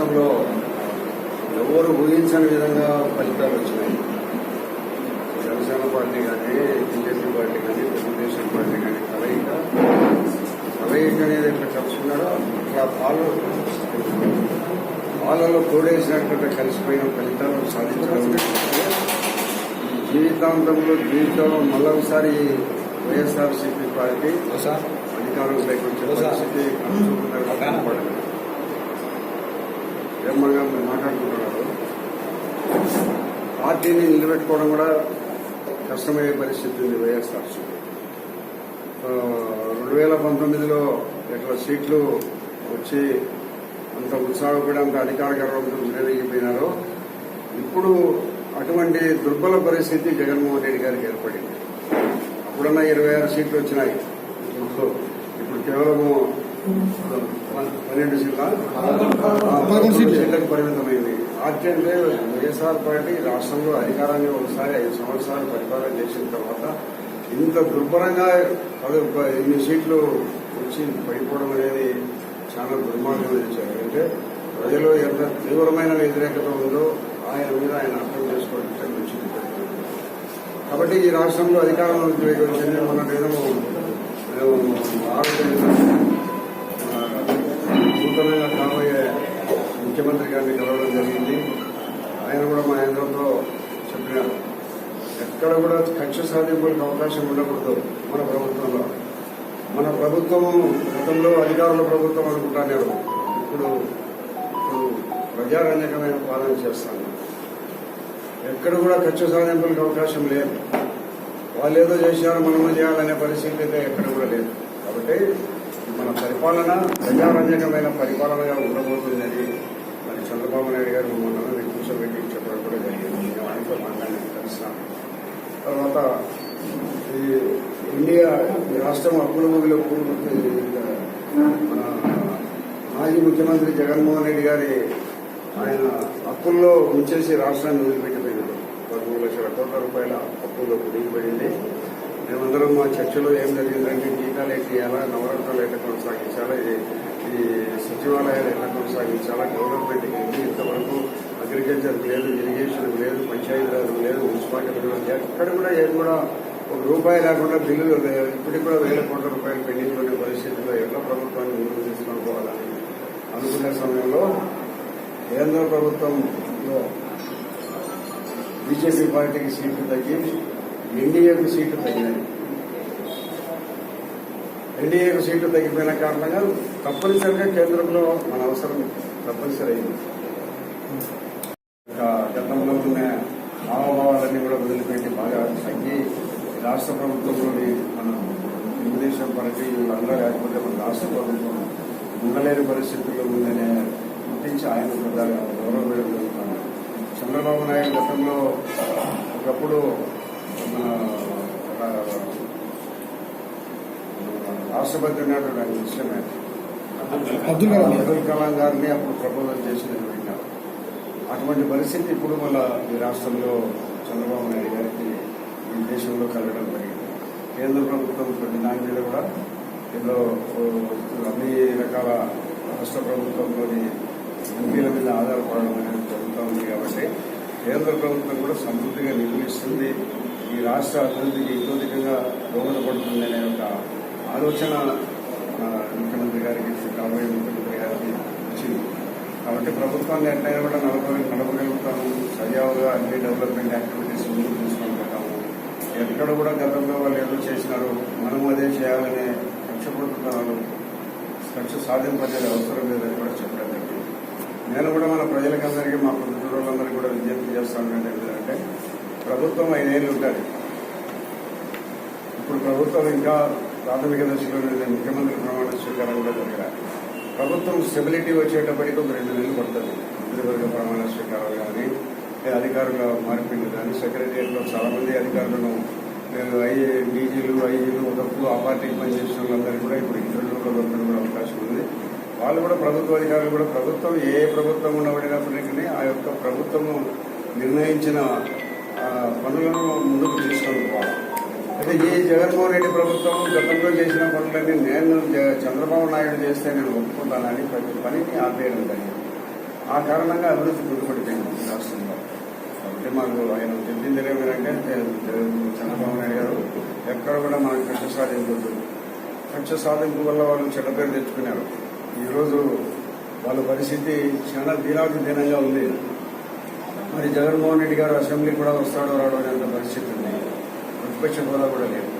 రాష్ట్రంలో ఎవరు ఊహించని విధంగా ఫలితాలు వచ్చినాయి. జనసేన పార్టీ కానీ బీజేపీ పార్టీ కానీ తెలుగుదేశం పార్టీ కానీ కలయిక కలయిక అనేది ఎట్లా కలుసుకున్నాడో అట్లా పాలు పాలలో తోడేసినట్టు కలిసిపోయిన ఫలితాలు సాధించడం జీవితాంతంలో జీవితంలో మళ్ళొకసారి వైఎస్ఆర్సీపీ పార్టీ అధికారంలోకి వచ్చే పరిస్థితి కనుగొనడం ఏమన్నా మీరు మాట్లాడుకుంటున్నారు. పార్టీని నిలబెట్టుకోవడం కూడా కష్టమయ్యే పరిస్థితి ఉంది వైఎస్ఆర్ రెండు వేల పంతొమ్మిదిలో ఇట్లా సీట్లు వచ్చి అంత ఉత్సాహపడి అంత అధికార గర్వంతో విరగిపోయినారో ఇప్పుడు అటువంటి దుర్బల పరిస్థితి జగన్మోహన్ రెడ్డి గారికి ఏర్పడింది. అప్పుడన్నా ఇరవై ఆరు సీట్లు వచ్చినాయి. ఇప్పుడు కేవలము పన్నెండు సీట్ల? పదకొండు సీట్లు. సీట్లకు పరిమితమైంది. అంటే వైఎస్ఆర్ పార్టీ రాష్ట్రంలో అధికారాన్ని ఒకసారి ఐదు సంవత్సరాలు పరిపాలన చేసిన తర్వాత ఇంత దుర్భరంగా ఇన్ని సీట్లు వచ్చి పడిపోవడం అనేది చాలా దుర్మార్గమైన చర్య అంటే ప్రజలు ఎంత తీవ్రమైన వ్యతిరేకత ఉందో ఆయన మీద ఆయన అర్థం చేసుకోవడం మంచిది. కాబట్టి ఈ రాష్ట్రంలో అధికారంలోకి వచ్చింది మొన్నటేదో మేము ఆరోగ్య నూతనంగా కాబోయే ముఖ్యమంత్రి గారిని కలవడం జరిగింది. ఆయన కూడా మా యంత్రంలో చెప్పినారు. ఎక్కడ కూడా కక్ష సాధింపులకు అవకాశం ఉండకూడదు మన ప్రభుత్వంలో. మన ప్రభుత్వం గతంలో అధికారుల ప్రభుత్వం అనుకుంటానేరు ఇప్పుడు ఇప్పుడు ప్రజారంజకమైన పాలన చేస్తాను. ఎక్కడ కూడా కక్ష సాధింపులకు అవకాశం లేదు. వాళ్ళు ఏదో చేశారు మనము చేయాలనే పరిస్థితి అయితే ఎక్కడ కూడా లేదు. కాబట్టి మన పరిపాలన ప్రజారంజకమైన పరిపాలనగా ఉండబోతుందని మరి చంద్రబాబు నాయుడు గారు మమ్మల్ని కూర్చోబెట్టి చెప్పడం కూడా జరిగింది. నేను ఆయనతో మాట్లాడి కలిసినాను తర్వాత ఈ ఇండియా ఈ రాష్ట్రం అప్పుల ఊబిలో మన మాజీ ముఖ్యమంత్రి జగన్మోహన్ రెడ్డి గారి ఆయన అప్పుల్లో ఉంచేసి రాష్ట్రాన్ని వదిలిపెట్టిపోయింది పదమూడు లక్షల కోట్ల రూపాయల అప్పుల్లో కుదిగిపోయింది అందరం మా చర్చలో ఏం జరిగిందంటే టీకాలు ఎట్లా ఇవ్వాలా నవరత్నాలు ఎట్లా కొనసాగించాలా ఇది ఈ సచివాలయాలు ఎట్లా కొనసాగించాలా గవర్నమెంట్ ఇంతవరకు అగ్రికల్చర్ లేదు ఇరిగేషన్ లేదు పంచాయతీరాజ్ లేదు మున్సిపాలిటీ లేదు ఎక్కడ కూడా ఏం కూడా ఒక రూపాయి లేకుండా బిల్లులు లేవు. ఇప్పటికి కూడా వేల కోట్ల రూపాయలు పెండింగ్ ఉండే పరిస్థితుల్లో ఎట్లా ప్రభుత్వాన్ని ముందుకు తీసుకొని పోవాలని అనుకునే సమయంలో కేంద్ర ప్రభుత్వంలో బీజేపీ పార్టీకి సీట్లు తగ్గి ఎన్డీఏకు సీట్లు తగ్గినాయి ఎన్డీఏకు సీట్లు తగ్గిపోయిన కారణంగా తప్పనిసరిగా కేంద్రంలో మన అవసరం తప్పనిసరి అయింది. ఇంకా గతంలో ఉన్న హావభావాలన్నీ కూడా వదిలిపెట్టి బాగా తగ్గి రాష్ట్ర ప్రభుత్వంలోని మన తెలుగుదేశం పార్టీ వీళ్ళందరూ లేకపోతే మన రాష్ట్ర ప్రభుత్వం ఉండలేని పరిస్థితుల్లో ఉందనే గుర్తించి ఆయన పెద్దగా గౌరవ జరుగుతున్నాను చంద్రబాబు నాయుడు గతంలో ఒకప్పుడు మన ఒక రాష్ట్రపతి ఉన్నటువంటి ఆయన విషయమే అబ్దుల్ కలాం. అబ్దుల్ కలాం గారిని అప్పుడు ప్రపోజల్ చేసి విన్నారు అటువంటి పరిస్థితి ఇప్పుడు మళ్ళా ఈ రాష్ట్రంలో చంద్రబాబు నాయుడు గారికి ఈ దేశంలో కలగడం జరిగింది. కేంద్ర ప్రభుత్వం కొన్ని దాని మీద కూడా ఏదో ఓ, అన్ని రకాల రాష్ట్ర ప్రభుత్వంలోని ఎంపీల మీద ఆధారపడడం అనేది జరుగుతూ ఉంది కాబట్టి కేంద్ర ప్రభుత్వం కూడా సమృద్ధిగా నిర్వహిస్తుంది. ఈ రాష్ట్ర అభివృద్ధికి ఇతోధికంగా దోహదపడుతుంది అనే ఒక ఆలోచన ముఖ్యమంత్రి గారికి కాబోయే ముఖ్యమంత్రి గారికి వచ్చింది. కాబట్టి ప్రభుత్వాన్ని ఎట్లయినా కూడా నడప నడపగలుగుతాము సజావుగా అన్ని డెవలప్మెంట్ యాక్టివిటీస్ ముందుకు తీసుకొని పెట్టాము ఎక్కడ కూడా గతంలో వాళ్ళు ఏదో చేసినారు మనం అదే చేయాలనే కక్షపడుతున్నాను కక్ష సాధింపనేది అవసరం లేదని కూడా చెప్పడం జరిగింది. నేను కూడా మన ప్రజలకందరికీ మా ప్రభుత్వాలందరికీ కూడా విజ్ఞప్తి చేస్తాను ఏంటంటే ప్రభుత్వం ఐదేళ్ళు ఉంటుంది ఇప్పుడు ప్రభుత్వం ఇంకా ప్రాథమిక దశలో ముఖ్యమంత్రి ప్రమాణ స్వీకారం కూడా జరిగారు ప్రభుత్వం స్టెబిలిటీ వచ్చేటప్పటికి ఒక రెండు నెలలు పడుతుంది. మంత్రివర్గ ప్రమాణ స్వీకారాలు కానీ అధికారుల మార్పిండి కానీ సెక్రటేరియట్లో చాలా మంది అధికారులను నేను డీజీలు ఐజీలు ఒకప్పుడు ఆ పార్టీకి పనిచేసిన వాళ్ళందరికీ కూడా ఇప్పుడు ఇంటర్వ్యూలో దొరకడం కూడా అవకాశం ఉంది. వాళ్ళు కూడా ప్రభుత్వ అధికారులు కూడా ప్రభుత్వం ఏ ప్రభుత్వం ఉండబడినప్పటికీ ఆ యొక్క ప్రభుత్వము నిర్ణయించిన పనులను ముందుకు తీసుకొని పోవాలి. అయితే ఈ జగన్మోహన్ రెడ్డి ప్రభుత్వం గతంలో చేసిన పనులన్నీ నేను చంద్రబాబు నాయుడు చేస్తే నేను ఒప్పుకుంటానని ప్రతి పనిని ఆపేయడం జరిగింది. ఆ కారణంగా అభివృద్ధి గుర్తుపడిపోయింది రాష్ట్రంలో. కాబట్టి మాకు ఆయన చెప్పింది ఏమిటంటే చంద్రబాబు నాయుడు గారు ఎక్కడ కూడా మనకు కక్ష సాధించదు కక్ష సాధింపు వల్ల వాళ్ళు చెడ్డ పేరు తెచ్చుకున్నారు. ఈరోజు వాళ్ళ పరిస్థితి చాలా దీనాది దీనంగా ఉంది. మరి జగన్మోహన్ రెడ్డి గారు అసెంబ్లీ కూడా వస్తాడో రావడం అనేంత పరిస్థితి ఉంది. ప్రతిపక్ష హోదా కూడా లేదు.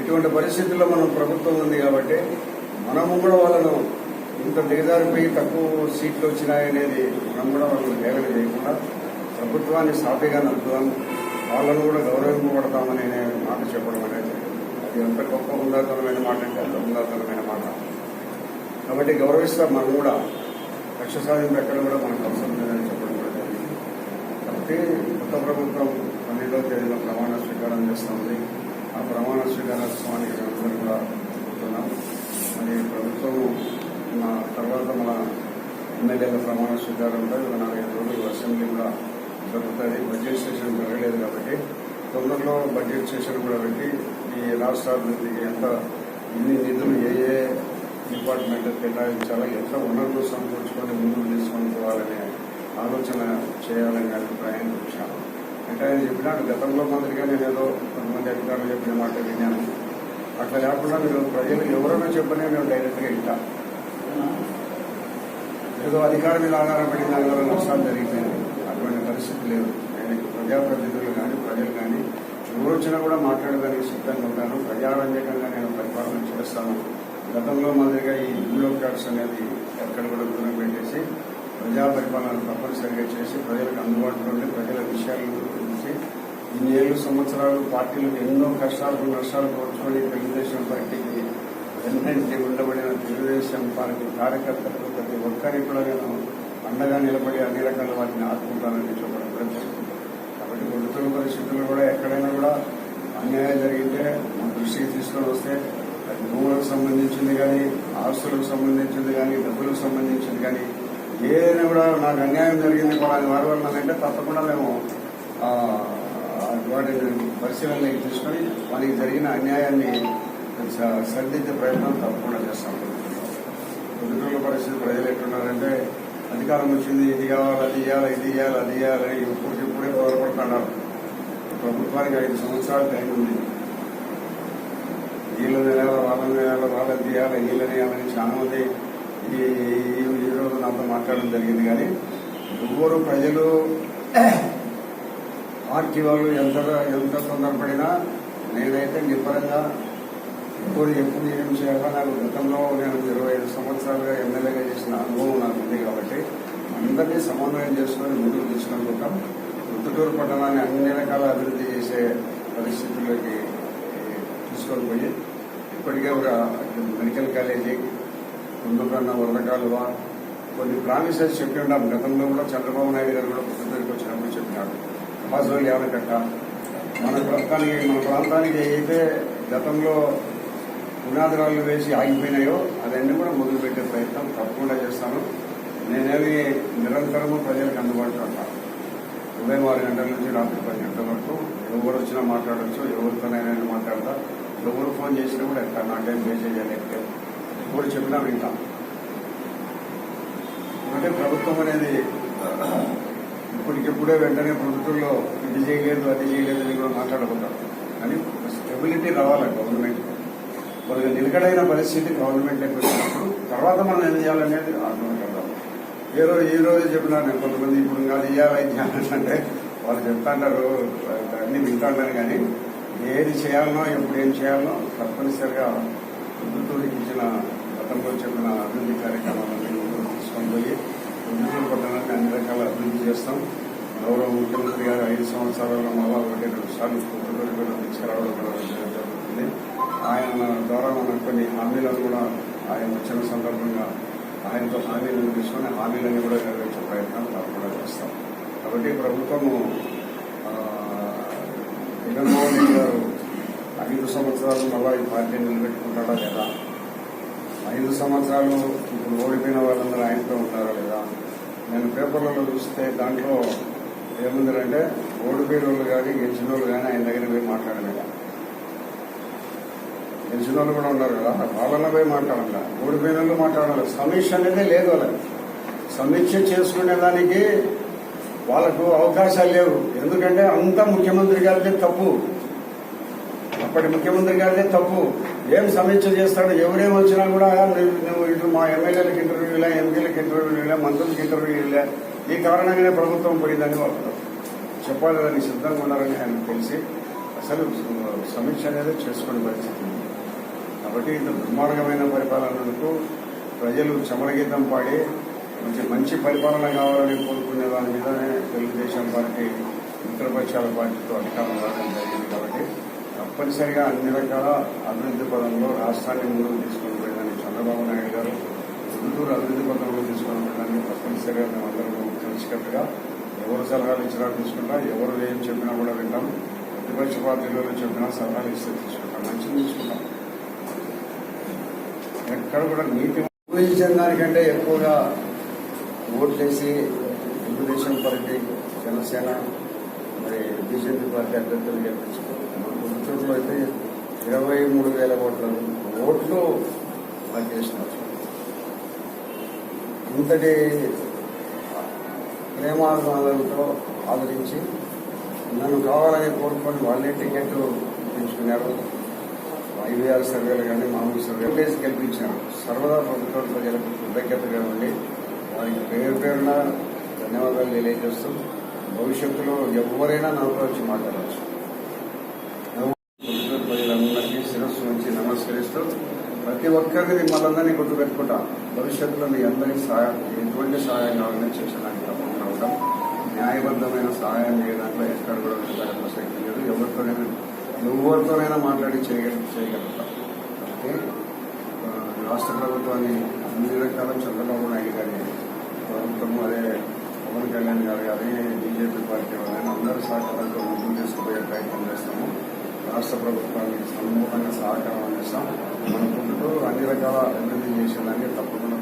ఇటువంటి పరిస్థితుల్లో మనం ప్రభుత్వం ఉంది కాబట్టి మనము కూడా వాళ్ళను ఇంత దిగజారిపోయి తక్కువ సీట్లు వచ్చినాయనేది మనం కూడా వాళ్ళని వేగన చేయకుండా ప్రభుత్వాన్ని సాఫీగా నడుపుదాం వాళ్ళను కూడా గౌరవింపబడతామని నేను మాట చెప్పడం అనేది అది ఎంత గొప్ప ఉందాతనమైన మాట అంటే అంత ఉందాతనమైన మాట. కాబట్టి గౌరవిస్తాం మనం కూడా లక్ష్య సాధింపు ఎక్కడ కూడా మనకు అవసరం లేదని చెప్పడం కూడా జరిగింది. కాబట్టి కొత్త ప్రభుత్వం పన్నెండవ తేదీన ప్రమాణ స్వీకారం చేస్తుంది ఆ ప్రమాణ స్వీకారోత్సవానికి మేమందరం కూడా పోతున్నాం మరి ప్రభుత్వం మా తర్వాత మన ఎమ్మెల్యేల ప్రమాణ స్వీకారం ఉంటుంది నాలుగైదు రోజులు అసెంబ్లీ కూడా జరుగుతుంది. బడ్జెట్ సెషన్ జరగలేదు కాబట్టి తొందరలో బడ్జెట్ సెషన్ కూడా పెట్టి ఈ రాష్ట్ర అభివృద్ధికి ఎంత ఇన్ని నిధులు ఏ ఏ డిపార్ట్మెంట్ కేటాయించాలో ఎంత వనరులు సమకూర్చుకొని ముందుకు తీసుకొని పోవాలనే ఆలోచన చేయాలనే అభిప్రాయం వచ్చాను అంటే ఆయన చెప్పినాడు గతంలో మాదిరిగా నేను ఏదో కొంతమంది అధికారులు చెప్పిన మాట విన్నాను. అట్లా లేకుండా మీరు ప్రజలు ఎవరైనా చెప్పనే మేము డైరెక్ట్గా ఇంటా ఏదో అధికారం మీద ఆధారపడి దానివల్ల నష్టాలు జరిగిపోయింది అటువంటి పరిస్థితి లేదు. నేను ప్రజాప్రతినిధులు కానీ ప్రజలు కానీ ఎవరు వచ్చినా కూడా మాట్లాడడానికి సిద్ధంగా ఉంటాను ప్రజారంజకంగా నేను పరిపాలన చేస్తాను. గతంలో మాదిరిగా ఈ బ్యూరోక్రాట్స్ అనేది ఎక్కడ కూడా ప్రజా పరిపాలన తప్పనిసరిగా చేసి ప్రజలకు అందుబాటులో ఉండి ప్రజల విషయాలను గురించి ఇన్ని ఏళ్ళు సంవత్సరాలు పార్టీలకు ఎన్నో కష్టాలు నష్టాలు కోర్చుకొని తెలుగుదేశం పార్టీకి వెన్నంటి ఉండబడిన తెలుగుదేశం పార్టీ కార్యకర్తలకు ప్రతి ఒక్కరికి కూడా నేను అండగా నిలబడి అన్ని రకాల వాటిని ఆదుకుంటానని చెప్పడం ప్రయత్నిస్తున్నాను కాబట్టి గుర్తుల పరిస్థితుల్లో కూడా ఎక్కడైనా కూడా అన్యాయం జరిగితే మా దృష్టికి తీసుకొని వస్తే భూములకు సంబంధించింది కానీ ఆస్తులకు సంబంధించింది కానీ డబ్బులకు సంబంధించింది కానీ ఏదైనా కూడా నాకు అన్యాయం జరిగింది వాళ్ళని వారి అంటే తప్పకుండా మేము ఆ, వాటిని పరిశీలనలోకి తీసుకొని వాళ్ళకి జరిగిన అన్యాయాన్ని సరిదిద్దే ప్రయత్నం తప్పకుండా చేస్తాం. పొద్దుటూళ్ళ పరిస్థితి ప్రజలు ఎట్టున్నారంటే అధికారం వచ్చింది ఇది కావాలి అది ఇవ్వాలి ఇది ఇవ్వాలి అది ఇవ్వాలని ఇప్పుడు ఇప్పుడే బాధపడుతున్నారు. ప్రభుత్వానికి ఐదు సంవత్సరాలు టైం ఉంది. వీళ్ళని వేయాలి వాళ్ళ వేయాలి వాళ్ళ తీయాలి వీళ్ళని చాలా మంది ఈ ఈ- నాతో మాట్లాడడం జరిగింది కానీ ఎవరు ప్రజలు పార్టీ వాళ్ళు ఎంత ఎంత తొందరపడినా నేనైతే నిబ్బరంగా ఎప్పుడు ఎప్పుడు ఏం చేయాలో నాకు గతంలో నేను ఇరవై ఐదు సంవత్సరాలుగా ఎమ్మెల్యేగా చేసిన అనుభవం నాకు ఉంది కాబట్టి అందరినీ సమన్వయం చేసుకొని ముందుకు పోతాం. ఉత్తుటూరు పట్టణాన్ని అన్ని రకాల అభివృద్ధి చేసే పరిస్థితుల్లోకి తీసుకొని పోయి ఇప్పటికే ఒక మెడికల్ కాలేజీ ముందుకన్న వరదకాలువా? కొన్ని ప్రామిసెస్ చెప్పి ఉన్నాం గతంలో కూడా చంద్రబాబు నాయుడు గారు కూడా పుట్టుదరికి వచ్చినప్పుడు చెప్పినాడు ఎవరి కట్ట? మన ప్రాంతానికి మన ప్రాంతానికి అయితే గతంలో పునాదిరాళ్ళు వేసి ఆగిపోయినాయో అవన్నీ కూడా మొదలుపెట్టే ప్రయత్నం తప్పకుండా చేస్తాను. నేనేమి నిరంతరము ప్రజలకు అందుబాటులో ఉంటాను ఉదయం ఆరు గంటల నుంచి రాత్రి పది గంటల వరకు ఎవరు వచ్చినా మాట్లాడచ్చు ఎవరితోనైనా మాట్లాడతా. ఎవరు ఫోన్ చేసినా కూడా ఎట్లా నాకేం మెసేజ్ అనేది ఎవరు చెప్పినా వింటాం. అంటే ప్రభుత్వం అనేది ఇప్పటికిప్పుడే వెంటనే ప్రభుత్వంలో ఇది చేయలేదు అది చేయలేదు అని కూడా మాట్లాడుకుంటాం. కానీ స్టెబిలిటీ రావాలి గవర్నమెంట్ కొద్దిగా నిలకడైన పరిస్థితి గవర్నమెంట్ వచ్చినప్పుడు తర్వాత మనం ఏం చేయాలనేది ఆత్మకర్థం ఏ రోజు ఈ రోజు చెప్పినారు నేను కొంతమంది ఇప్పుడు కానీ అది చేయాలి అంటే వాళ్ళు చెప్తాంటారు అన్ని వింటాంటారు కానీ ఏది చేయాలనో ఎప్పుడు ఏం చేయాలనో తప్పనిసరిగా ప్రభుత్వం ఇచ్చిన గతంలో చెప్పిన అభివృద్ధి కార్యక్రమాలన్నీ తీసుకొని పోయి ఉద్యోగ పట్టణాన్ని అన్ని రకాల అభివృద్ధి చేస్తాం. గౌరవ ముఖ్యమంత్రి గారు ఐదు సంవత్సరాల్లో మళ్ళా ఒకటి రెండు సార్లు పుట్టుకొని కూడా తీసుకురావడం కూడా జరుగుతుంది. ఆయన ద్వారా మనం కొన్ని హామీలను కూడా ఆయన వచ్చిన సందర్భంగా ఆయనతో హామీలను తీసుకొని హామీలను కూడా నెరవేర్చే ప్రయత్నం కూడా చేస్తాం. కాబట్టి ప్రభుత్వము జగన్మోహన్ రెడ్డి గారు ఐదు సంవత్సరాలు మళ్ళా ఈ పార్టీని నిలబెట్టుకుంటాడా లేదా ఐదు సంవత్సరాలు ఇప్పుడు ఓడిపోయిన వాళ్ళందరూ ఆయనతో ఉంటారా లేదా? నేను పేపర్లలో చూస్తే దాంట్లో ఏముందంటే ఓడిపోయిన వాళ్ళు కానీ గెలిచిన వాళ్ళు కానీ ఆయన దగ్గర పోయి మాట్లాడలేదా గెలిచిన వాళ్ళు కూడా ఉన్నారు కదా వాళ్ళన్న పోయి మాట్లాడాల ఓడిపోయిన వాళ్ళు మాట్లాడాలి. సమీక్ష అనేది లేదు వాళ్ళకి. సమీక్ష చేసుకునే దానికి వాళ్ళకు అవకాశాలు లేవు. ఎందుకంటే అంత ముఖ్యమంత్రి గారిదే తప్పు. అప్పటి ముఖ్యమంత్రి గారిదే తప్పు. ఏం సమీక్ష చేస్తాడు? ఎవరేం వచ్చినా కూడా నువ్వు ఇటు మా ఎమ్మెల్యేలకు ఇంటర్వ్యూ ఇలా ఎంపీలకు ఇంటర్వ్యూ ఇలా మంత్రులకు ఇంటర్వ్యూ ఇలా ఈ కారణంగానే ప్రభుత్వం పోయిందని వాళ్ళు చెప్పాలని సిద్ధంగా ఉన్నారని ఆయన తెలిసి అసలు సమీక్ష అనేది చేసుకునే పరిస్థితి ఉంది. కాబట్టి ఇంత దుర్మార్గమైన పరిపాలనకు ప్రజలు చమలగీతం పాడి మంచి మంచి పరిపాలన కావాలని కోరుకునే దాని మీదనే తెలుగుదేశం పార్టీ మిత్రపక్షాల పార్టీతో అధికారం రావడం జరిగింది కాబట్టి తప్పనిసరిగా అన్ని రకాల అభివృద్ధి పదంలో రాష్ట్రాన్ని ముందుకు తీసుకొని పోయిందని చంద్రబాబు నాయుడు గారు గుంటూరు అభివృద్ధి పదంలో తీసుకుని పోయిందని తప్పనిసరిగా మేమందరం కలిసికట్టుగా ఎవరు సలహాలు ఇచ్చినా తీసుకుంటా ఎవరు ఏం చెప్పినా కూడా వింటాం. ప్రతిపక్ష పార్టీలో చెప్పినా సలహాలు ఇస్తే తీసుకుంటాం. మంచిది తీసుకుంటాం. ఎక్కడ కూడా నీతి ఊహించిన దానికంటే ఎక్కువగా ఓట్లేసి తెలుగుదేశం పార్టీ జనసేన మరి బీజేపీ పార్టీ అభ్యర్థులు గెలిపించారు మన అయితే ఇరవై మూడు వేల కోట్ల ఓట్లు పనిచేసినారు ఇంతటి ప్రేమాభిమానాలతో ఆదరించి నన్ను కావాలని కోరుకొని వాళ్ళే టికెట్ ఇప్పించుకున్నారు ఐవీఆర్ సర్వేలు కానీ మామూలు సర్వేలు వేసి గెలిపించారు. సర్వదా ప్రభుత్వం ప్రజలకు కృతజ్ఞతగా ఉండి వారికి పేరు పేరున ధన్యవాదాలు తెలియజేస్తూ భవిష్యత్తులో ఎవరైనా నాతో వచ్చి మాట్లాడవచ్చు గుంటూరు ప్రజలందరికీ శిరస్సు నుంచి నమస్కరిస్తూ ప్రతి ఒక్కరిని మనందరినీ గుర్తుపెట్టుకుంటా. భవిష్యత్తులో మీ అందరికీ సహాయం ఎటువంటి సహాయం కావాలని చేసడానికి తప్పకుండా ఉంటాం. న్యాయబద్ధమైన సహాయం చేయడానికి ఎక్కడ కూడా ప్రసక్తి లేదు. ఎవరితోనైనా ఎవరితోనైనా మాట్లాడి చేయగల చేయగలుగుతాం. కాబట్టి రాష్ట్ర ప్రభుత్వాన్ని అన్ని రకాల చంద్రబాబు నాయుడు గారి ప్రభుత్వం అదే పవన్ కళ్యాణ్ గారు కానీ బీజేపీ పార్టీ వాళ్ళని అందరూ సహకారంతో ముందుకు తీసుకుపోయే ప్రయత్నం చేస్తాం రాష్ట్ర ప్రభుత్వానికి సమూహంగా సహకారం అందిస్తాం. మన ముందు అన్ని రకాల అభివృద్ధి చేసేదానికి తప్పకుండా